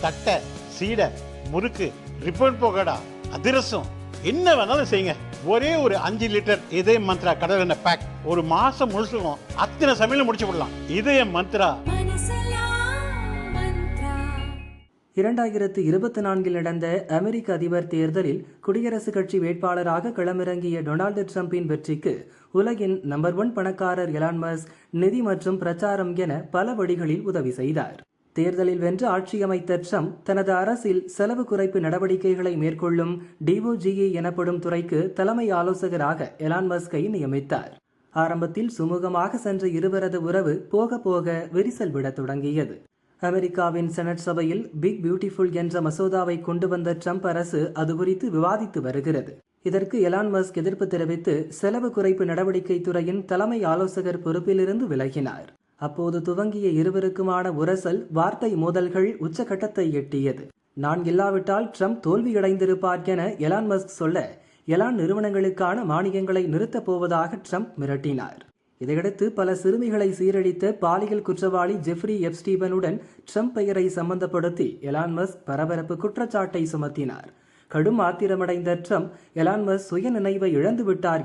தட்டை சீடை முறுக்கு ரிப்பன் போகடா அதிரசம் என்ன வேணாலும் செய்யுங்க. ஒரே ஒரு அஞ்சு லிட்டர் இதய மந்த்ரா கடல் எண்ணெய் பேக் ஒரு மாசம் முழுசுக்கும் அத்தனை சமையலும் முடிச்சு விடலாம். இதய மந்த்ரா. இரண்டாயிரத்து இருபத்தி நான்கில் நடந்த அமெரிக்க அதிபர் தேர்தலில் குடியரசுக் கட்சி வேட்பாளராக களமிறங்கிய டொனால்டு டிரம்பின் வெற்றிக்கு உலகின் நம்பர் ஒன் பணக்காரர் எலான் மஸ்க் நிதி மற்றும் பிரச்சாரம் என பல வழிகளில் உதவி செய்தார். தேர்தலில் வென்று ஆட்சி அமைத்த ட்ரம்ப் தனது அரசில் செலவு குறைப்பு நடவடிக்கைகளை மேற்கொள்ளும் டிஓஜிஏ எனப்படும் துறைக்கு தலைமை ஆலோசகராக எலான் மஸ்கை நியமித்தார். ஆரம்பத்தில் சுமூகமாக சென்ற இருவரது உறவு போக போக விரிசல் விடத் தொடங்கியது. அமெரிக்காவின் செனட் சபையில் பிக் பியூட்டிஃபுல் என்ற மசோதாவை கொண்டு வந்த ட்ரம்ப் அரசு அது குறித்து விவாதித்து வருகிறது. இதற்கு எலான் மஸ்க் எதிர்ப்பு தெரிவித்து செலவு குறைப்பு நடவடிக்கை துறையின் தலைமை ஆலோசகர் பொறுப்பிலிருந்து விலகினார். அப்போது துவங்கிய இருவருக்குமான உரசல் வார்த்தை மோதல்கள் உச்சகட்டத்தை எட்டியது. நான் இல்லாவிட்டால் ட்ரம்ப் தோல்வியடைந்திருப்பார் என எலான் மஸ்க் சொல்ல எலான் நிறுவனங்களுக்கான மானியங்களை நிறுத்தப் போவதாக ட்ரம்ப் மிரட்டினார். இதையடுத்து பல சிறுமிகளை சீரழித்த பாலியல் குற்றவாளி ஜெஃப்ரி எப்ஸ்டீவனுடன் ட்ரம்ப் பெயரை சம்பந்தப்படுத்தி எலான் மஸ்க் பரபரப்பு குற்றச்சாட்டை சுமத்தினார். கடும் ஆத்திரமடைந்த ட்ரம்ப் எலான் மஸ்க் சுய நினைவை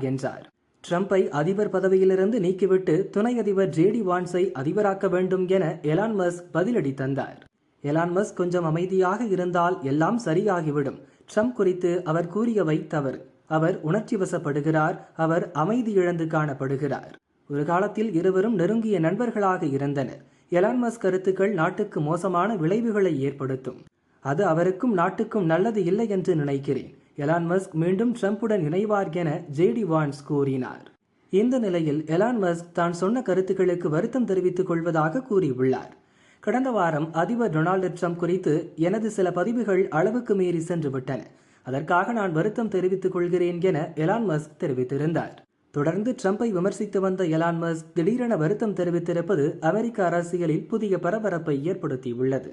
என்றார். ட்ரம்பை அதிபர் பதவியிலிருந்து நீக்கிவிட்டு துணை அதிபர் ஜேடி வான்ஸை அதிபராக்க வேண்டும் என எலான் மஸ்க் பதிலடி தந்தார். எலான் மஸ்க் கொஞ்சம் அமைதியாக இருந்தால் எல்லாம் சரியாகிவிடும். ட்ரம்ப் குறித்து அவர் கூறியவை தவறு. அவர் உணர்ச்சி வசப்படுகிறார். அவர் அமைதி இழந்து காணப்படுகிறார். ஒரு காலத்தில் இருவரும் நெருங்கிய நண்பர்களாக இருந்தனர். எலான் மஸ்க் கருத்துக்கள் நாட்டுக்கு மோசமான விளைவுகளை ஏற்படுத்தும். அது அவருக்கும் நாட்டுக்கும் நல்லது இல்லை என்று நினைக்கிறேன். எலான் மஸ்க் மீண்டும் ட்ரம்புடன் இணைவார் என ஜேடி வான்ஸ் கூறினார். இந்த நிலையில் எலான் மஸ்க் தான் சொன்ன கருத்துக்களுக்கு வருத்தம் தெரிவித்துக் கொள்வதாக கூறியுள்ளார். கடந்த வாரம் அதிபர் டொனால்டு ட்ரம்ப் குறித்து எனது சில பதிவுகள் அளவுக்கு மீறி சென்று விட்டன அதற்காக நான் வருத்தம் தெரிவித்துக் கொள்கிறேன் என எலான் மஸ்க் தெரிவித்திருந்தார். தொடர்ந்து ட்ரம்பை விமர்சித்து வந்த எலான் மஸ்க் திடீரென வருத்தம் தெரிவித்திருப்பது அமெரிக்க அரசியலில் புதிய பரபரப்பை ஏற்படுத்தியுள்ளது.